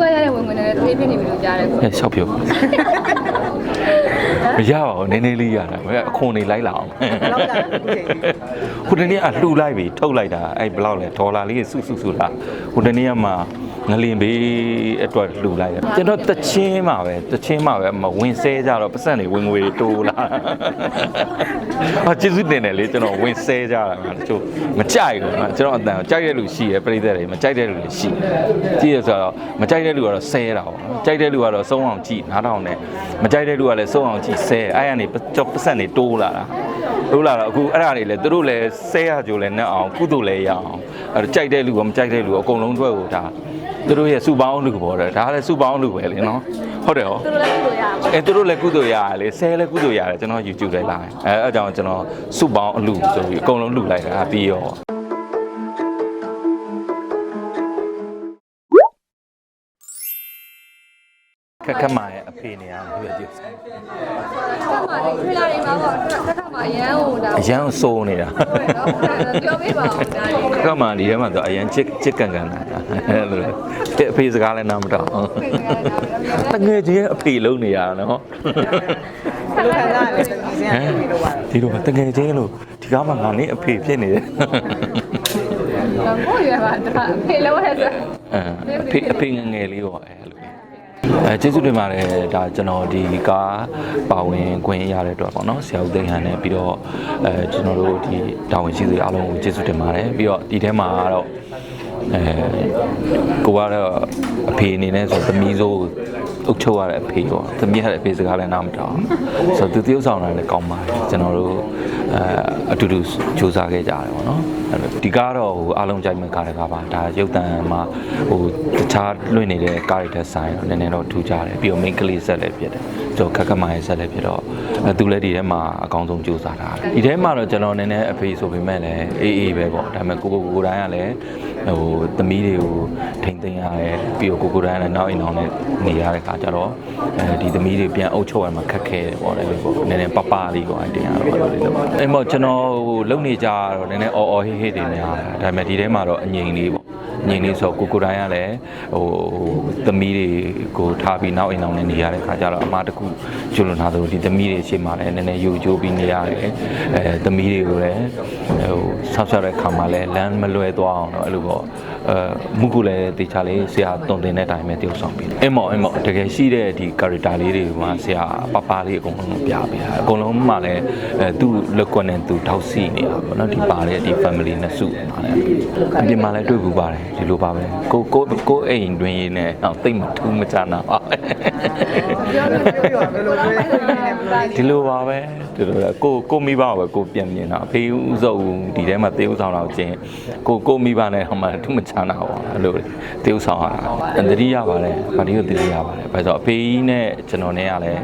ကရတဲ့ဝင်ဝင်နဲ့တပြေးပြနေပြီလို့ကြားတယ်ကိုအဲရှောက်ပြုတ်မရပါဘူးနည်းနည်းလေးရတာအခွန်နေလိုက်လာအောင်လောက်လာအခုချိန်ကြီးဟိုတနေ့ကလှူလိုက်ပြီထုတ်လိုက်တာအဲ့ဘယ်လောက်လဲဒေါ်လာလေးစုစုစုလားဟိုတနေ့ကမှ ငလင်ဘေးအတွက်လှူလိုက်တယ်ကျွန်တော်တချင်းမှာပဲတချင်းမှာပဲမဝင်ဆဲကြတော့ပတ်စံတွေဝင်ငွေတွေတိုးလာဟာကျေးဇူးတင်တယ်လေကျွန်တော်ဝင်ဆဲကြတာကတချို့မကြိုက်ဘူးနော်ကျွန်တော်အတန်ကိုကြိုက်တဲ့လူရှိရပြိသက်တွေမကြိုက်တဲ့လူတွေရှိကြည့်ရဆိုတော့မကြိုက်တဲ့လူကတော့ဆဲတာပေါ့ကြိုက်တဲ့လူကတော့စုံအောင်ကြည့်နားထောင်တယ်မကြိုက်တဲ့လူကလည်းစုံအောင်ကြည့်ဆဲအဲ့ကနေကြောပတ်စံတွေတိုးလာတာ လို့လာတော့အခုအဲ့ဒါတွေလည်းသူတို့လည်းဆဲရကြိုလည်းနဲ့အောင်ကုသိုလ်လည်းရအောင်အဲ့တော့ကြိုက်တဲ့လူကမကြိုက်တဲ့လူအကုန်လုံးထွက်ကိုဒါသူတို့ရဲ့စူပေါင်းလူပေါ်တယ်ဒါကလည်းစူပေါင်းလူပဲလေနော်ဟုတ်တယ်ဟောသူတို့လည်းကိုရပါအဲသူတို့လည်းကုသိုလ်ရတယ်လေဆဲလည်းကုသိုလ်ရတယ်ကျွန်တော် YouTube လေးလာတယ်အဲအဲ့ကြောင့်ကျွန်တော်စူပေါင်းအလူဆိုပြီးအကုန်လုံးလူလိုက်တာပြီးရောခက်ခက်မာရဲ့အဖေနေရာကိုတွေ့ကြည့်ဆက်မှာဒီထွေလာတွေမှာပေါ့ဆက်ခါမှာ အရန်ဟိုဒါအရန်စိုးနေတာပြောပြပါဦးဒါလေးကမှဒီထဲမှာတော့အရင်ချစ်ချစ်ကန်ကန်လာတာအဲ့လိုတဲ့အဖေစကားလည်းနားမတော့တငယ်ချင်းရဲ့အဖေလုံးနေရတာနော်ဘယ်လိုခံစားရလဲဒီစင်ကပြီးတော့ပါဒီလိုတငယ်ချင်းလို့ဒီကားမှာငါနေအဖေဖြစ်နေတယ်တော့ကိုရပါဒါဖေးလို့ရစအဲအဖေအဖေငယ်ငယ်လေးပေါ့အဲ့လို အဲကျေးဇူးတင်ပါတယ်ဒါကျွန်တော်ဒီကားပါဝင်ခွင့်ရတဲ့အတွက်ပေါ့နော်ဆရာဦးသိန်းဟန်နဲ့ပြီးတော့အဲကျွန်တော်တို့ဒီတာဝန်ရှိသူအားလုံးကိုကျေးဇူးတင်ပါတယ်ပြီးတော့ဒီထဲမှာကတော့အဲကိုကတော့အဖေအနေနဲ့ဆိုသမီးစိုး အုပ်ချုပ်ရတဲ့အဖေပေါ့သမီးရတဲ့အဖေစကားလည်းနားမတောင်းဆိုတော့သူတယောက်ဆောင်တာလည်းကောင်းပါတယ်ကျွန်တော်တို့အဲအတူတူစူးစမ်းခဲ့ကြတယ်ပေါ့နော်အဲ့လိုဒီကားတော့ဟိုအားလုံးကြိုက်မဲ့ကားတကားပါဒါရုပ်တံမှာဟိုတခြားလွင့်နေတဲ့ကားတွေတက်ဆိုင်တော့နည်းနည်းတော့ထူးကြတယ်ပြီးတော့ main ကလေးဆက်လည်းဖြစ်တယ်ဆိုတော့ခက်ခက်မာရဲ့ဆက်လည်းဖြစ်တော့အဲသူလည်းဒီထဲမှာအကောင်းဆုံးစူးစမ်းတာဒီထဲမှာတော့ကျွန်တော်နည်းနည်းအဖေဆိုပေမဲ့လည်းအေးအေးပဲပေါ့ဒါပေမဲ့ကိုကိုကိုတိုင်းကလည်းဟိုသမီးတွေကိုထိ မ့်သိမ်းရတယ်ပြီးတော့ကိုကိုတိုင်းကလည်းနောက်အိမ်အောင်နဲ့နေရတဲ့ခါကျတော့အဲဒီသမီးတွေပြန်အုပ်ချုပ်ရမှာခက်ခဲတယ်ပေါ့လေပေါ့နည်းနည်းပပလေးပေါ့အဲ့တင်ရတော့အဲ့လိုလေးလို့အဲ့မို့ကျွန်တော်ဟိုလုံနေကြတော့နည်းနည်းအော်အော်ဟေးဟေးတွေများတာဒါပေမဲ့ဒီထဲမှာတော့အငြိမ်လေးပေါ့ ငြိမ်လေးဆိုကိုကိုတိုင်းကလည်းဟိုသမီးတွေကိုထားပြီးနောက်အိမ်အောင်နဲ့နေရတဲ့ခါကျတော့အမတကူကျွလွန်ထားသလိုဒီသမီးတွေရှေ့မှာလည်းနည်းနည်းယူကျိုးပြီးနေရတယ်အဲသမီးတွေကိုလည်းဟိုဆောက်ရှောက်တဲ့ခါမှာလည်းလမ်းမလွဲသွားအောင်တော့အဲ့လိုပေါ့အဲမှုကူလည်းတေချာလေးဆရာတုံတင်တဲ့အတိုင်းပဲတည်ဆောင်ပြီးတယ်အင်းမော်အင်းမော်တကယ်ရှိတဲ့ဒီ character လေးတွေမှာဆရာပပလေးအကုန်လုံးပြပေးတာအကုန်လုံးမှလည်းအဲသူ့လက်ကွက်နဲ့သူထောက်စီနေတာပေါ့နော်ဒီပါတဲ့ဒီ family နဲ့စုမှာလည်းအပြင်မှာလည်းတွေ့ဘူးပါတယ်ဒီလိုပါပဲကိုကိုကိုအိမ်တွင်ရင်းနဲ့တော့တိတ်မထူးမကြနာပါပြောလို့ပြောဘယ်လိုလဲနေဘယ်လိုလဲဒီလိုပါပဲဒီလိုပဲကိုကိုမိဘကိုပဲကိုပြန်မြင်တာအဖေဦးစောဒီထဲမှာတေးဥဆောင်တော့ချင်းကိုကိုမိဘနဲ့ဟိုမှာထူးမချနာပါအဲ့လိုတေးဥဆောင်ရတာတတိရပါတယ်ဗာဒီကိုတတိရပါတယ်ဘာလို့ဆိုအဖေကြီးနဲ့ကျွန်တော်နဲ့ကလည်း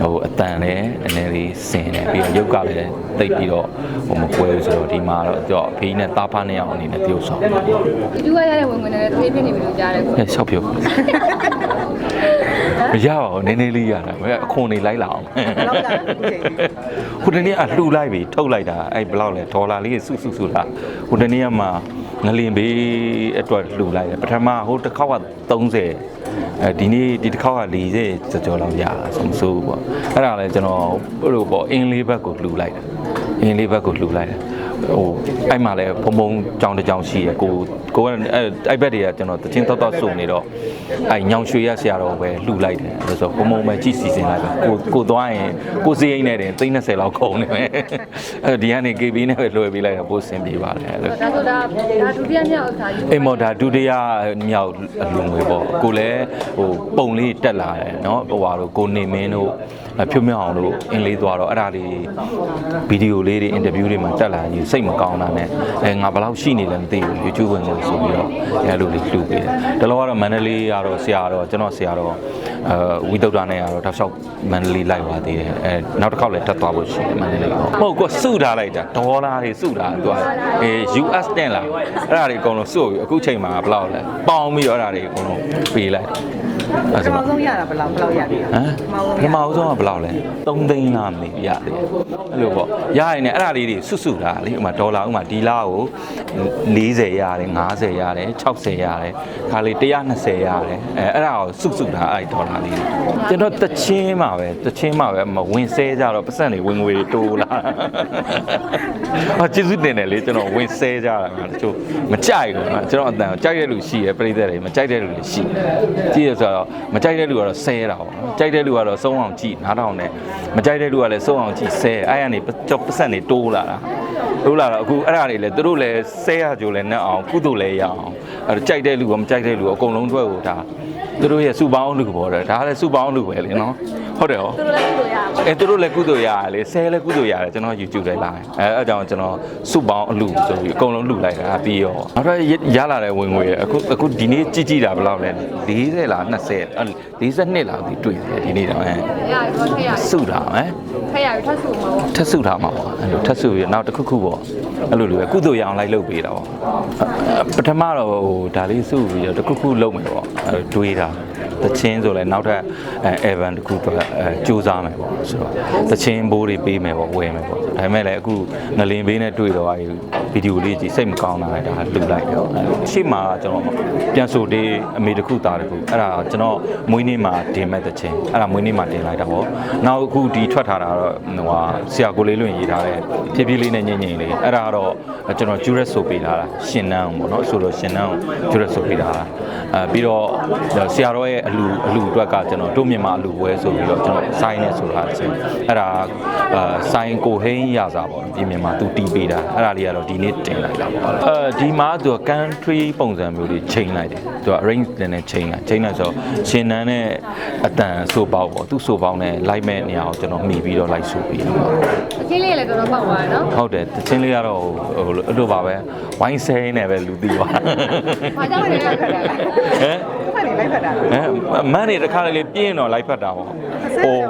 ဟိုအတန်လည်းနည်းနည်းလေးစင်တယ်ပြီးတော့ရုပ်ကလည်းတိတ်ပြီးတော့ဟိုမကွဲဘူးဆိုတော့ဒီမှာတော့တော့အဖေကြီးနဲ့တားဖားနဲ့အောင်အနေနဲ့တေးဥဆောင်တယ်ဒီကရတဲ့ဝင်ဝင်နဲ့တပြေးပြနေပြီလို့ကြားတယ်ကိုအဲရှောက်ပြုတ်မရပါဘူးနည်းနည်းလေးရတာအခွန်နေလိုက်လာအောင်လောက်လာအခုချိန်ကြီးဟိုတနေ့ကလှူလိုက်ပြီထုတ်လိုက်တာအဲ့ဘယ်လောက်လဲဒေါ်လာလေးစုစုစုလားဟိုတနေ့ကမှငလင်ဘေးအတွက်လှူလိုက်တယ်ပထမဟိုတစ်ခေါက်က30အဲဒီနေ့ဒီတစ်ခေါက်က40ကျော်ကျော်လောက်ရတာဆိုမဆိုးဘူးပေါ့အဲ့ဒါလည်းကျွန်တော်ဟိုလိုပေါ့အင်းလေးဘက်ကိုလှူလိုက်တယ်အင်းလေးဘက်ကိုလှူလိုက်တယ် ဟိုအဲ့မှာလည်းဘုံဘုံကြောင်တစ်ကြောင်ရှိရကိုကိုကအဲ့အဲ့ဘက်တွေကကျွန်တော်တချင်းတော့တော့စုံနေတော့အဲ့ညောင်ရွှေရဆရာတော်ပဲလှူလိုက်တယ်အဲ့ဆိုဘုံဘုံပဲကြည့်စီစဉ်လိုက်ပဲကိုကိုသွားရင်ကိုစည်းအိမ်နဲ့တင်30လောက်ခုံနေမယ်အဲ့ဒီကနေ KB နဲ့ပဲလွှဲပေးလိုက်တော့ပို့ဆင်ပြေပါတယ်အဲ့လို ဒါဆိုဒါဒါဒုတိယမြောက်အခါကြီး အိမ်မော်ဒါဒုတိယမြောက်အလူငွေပေါ့ကိုလည်းဟိုပုံလေးတက်လာတယ်เนาะဟိုဟာတို့ကိုနေမင်းတို့ ဖြိုးမြောက်အောင်တို့အင်းလေးသွားတော့အဲ့ဒါလေးဗီဒီယိုလေးတွေအင်တာဗျူးတွေမှာတက်လာရင်စိတ်မကောင်းတာနဲ့အဲငါဘယ်လောက်ရှိနေလဲမသိဘူး YouTube ဝင်လို့ဆိုပြီးတော့အဲလိုလေးလှူပေးတယ်တလောကတော့မန္တလေးကတော့ဆရာတော့ကျွန်တော်ဆရာတော့အဲဝိသုဒ္ဓနဲ့ကတော့တောက်လျှောက်မန္တလေးလိုက်သွားသေးတယ်အဲနောက်တစ်ခေါက်လည်းတက်သွားဖို့ရှိတယ်မန္တလေးဟုတ်ဟုတ်ကိုစုထားလိုက်တာဒေါ်လာတွေစုတာသူကအဲ US တင်လာအဲ့ဒါတွေအကုန်လုံးစုပြီးအခုချိန်မှာဘယ်လောက်လဲပေါင်းပြီးတော့အဲ့ဒါတွေအကုန်လုံးပေးလိုက် အဲ့ပထဆိုမဆုံးရတာဘယ်လောက်ဘယ်လောက်ရပြီဟမ်ပထမဦးဆုံးကဘယ်လောက်လဲ3သိန်းလားမသိဘူးရတယ်အဲ့လိုပေါ့ရရင်လည်းအဲ့ဒါလေးတွေစွတ်စွတာလေဥမာဒေါ်လာဥမာဒီလာကို40ရတယ်50ရတယ်60ရတယ်ခါလေး120ရတယ်အဲအဲ့ဒါကိုစွတ်စွတာအဲ့ဒီဒေါ်လာလေးကျွန်တော်တချင်းမှာပဲတချင်းမှာပဲမဝင်ဆဲကြတော့ပတ်စံတွေဝင်ငွေတွေတိုးလာဟာကျေးဇူးတင်တယ်လေကျွန်တော်ဝင်ဆဲကြတာငါတချို့မကြိုက်ဘူးနော်ကျွန်တော်အတန်ကိုကြိုက်တဲ့လူရှိရပြိသက်တွေမကြိုက်တဲ့လူတွေရှိကြည့်ရဆိုတော့မကြိုက်တဲ့လူကတော့ဆဲတာပေါ့နော်ကြိုက်တဲ့လူကတော့စုံအောင်ကြည့်နားထောင်တယ်မကြိုက်တဲ့လူကလည်းစုံအောင်ကြည့်ဆဲအဲ့ရနေကြောပတ်စံတွေတိုးလာတာတိုးလာတော့အခုအဲ့ဒါတွေလည်းသူတို့လည်းဆဲရကြိုလည်းနဲ့အောင်ကုသိုလ်လည်းရအောင်အဲ့တော့ကြိုက်တဲ့လူကမကြိုက်တဲ့လူအကုန်လုံးအတွက်ကိုဒါသူတို့ရဲ့စုပေါင်းလူပေါ်တယ်ဒါကလည်းစုပေါင်းလူပဲလေနော် ဟုတ်တယ်ဟောသူတို့လည်းပြုလို့ရပါအဲသူတို့လည်းကုသိုလ်ရတယ်လေဆဲလည်းကုသိုလ်ရတယ်ကျွန်တော် YouTube လိုက်လာတယ်အဲအဲ့အကြောင်းကျွန်တော်စုပေါင်းအလူဆိုပြီးအကုန်လုံးလူလိုက်တာပြီးရောနောက်တော့ရလာတဲ့ဝင်ငွေအခုအခုဒီနေ့ကြည့်ကြည့်တာဘယ်လောက်လဲ40လား20 42လားဒီတွေ့တယ်ဒီနေ့တော့အဲရရတော့ထည့်ရစုတာဟမ်ထည့်ရထပ်စုမှာပေါ့ထက်စုတာမှာပေါ့အဲ့လိုထက်စုပြီးနောက်တစ်ခုခုပေါ့အဲ့လိုလိုပဲကုသိုလ်ရအောင်လိုက်လုပ်ပေးတာပေါ့ပထမတော့ဟိုဒါလေးစုပြီးတော့တစ်ခုခုလုပ်မယ်ပေါ့အဲ့တွေးတာ တချင်းဆိုလဲနောက်ထပ်အဲ event တစ်ခုတော့အဲစူးစမ်းမယ်ပေါ့ဆိုတော့တချင်းဘိုးတွေပေးမယ်ပေါ့ဝယ်မယ်ပေါ့ဒါပေမဲ့လည်းအခုငလင်ဘေးနဲ့တွေ့တော့အဲဒီဗီဒီယိုလေးကြည့်စိတ်မကောင်းတာလည်းဒါလူလိုက်တယ်ပေါ့အဲရှေ့မှာကျွန်တော်ပြန်ဆိုတေးအမေတစ်ခုသားတစ်ခုအဲ့ဒါကျွန်တော်မွေးနေ့မှာတင်မဲ့တချင်းအဲ့ဒါမွေးနေ့မှာတင်လိုက်တာပေါ့နောက်အခုဒီထွက်ထားတာတော့ဟိုဟာဆရာကိုလေးလွင်ရေးထားတဲ့ဖြည်းဖြည်းလေးနဲ့ညင်ညင်လေးအဲ့ဒါကတော့ကျွန်တော်ကျူရက်ဆိုပေးထားတာရှင်နန်းပေါ့နော်ဆိုတော့ရှင်နန်းကိုကျူရက်ဆိုပေးထားတာအဲပြီးတော့ဆရာတော်ရဲ့အလူအလူအတွက်ကကျွန်တော်တို့မြန်မာအလူပွဲဆိုပြီးတော့ကျွန်တော်စိုင်းနေဆိုတာချင်းအဲ့ဒါအာစိုင်းကိုဟိန်းရစာပေါ့ဒီမြန်မာသူတီးပေးတာအဲ့ဒါလေးကတော့ဒီနေ့တင်လိုက်တာပေါ့အဲဒီမှာသူက country ပုံစံမျိုးလေးချိန်လိုက်တယ်သူက arrange နဲ့ချိန်လိုက်ချိန်လိုက်ဆိုရှင်နန်းနဲ့အတန်ဆိုပေါက်ပေါ့သူဆိုပေါက်နဲ့လိုက်မဲ့နေရာကိုကျွန်တော်မှီပြီးတော့လိုက်ဆိုပြီးတော့အခင်းလေးလည်းတော်တော်ပေါက်သွားတယ်နော်ဟုတ်တယ်တချင်းလေးကတော့ဟိုအဲ့လိုပါပဲဝိုင်းဆဲနေပဲလူသိပါဘာကြောင့်လဲရခက်တယ်လဲဟမ်ဖက်နေ လိုက်ဖက်တာလားဟမ်မန်းနေတစ်ခါလေလေးပြင်းတော့လိုက်ဖတ်တာပေါ့အိုး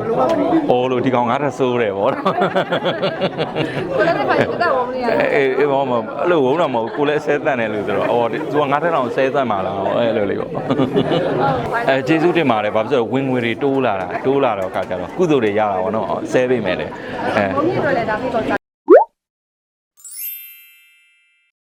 အိုးလို့ဒီကောင်ငါထဆိုးတယ်ပေါ့ကိုလည်းတစ်ခါတက်တော့မလို့ရတယ်အေးအေးဘောမအဲ့လိုဝုန်းတော့မဟုတ်ကိုလည်းဆဲတန်တယ်လို့ဆိုတော့အော်သူကငါထက်တော့ဆဲတန်မှာလားအဲ့လိုလေးပေါ့အဲကျေးဇူးတင်ပါတယ်ဘာဖြစ်လို့ဝင်ငွေတွေတိုးလာတာတိုးလာတော့အခါကျတော့ကုသိုလ်တွေရတာပေါ့နော်ဆဲပေးမယ်လေအဲဘုန်းကြီးတို့လည်းဒါဖိတ်တော့ကြ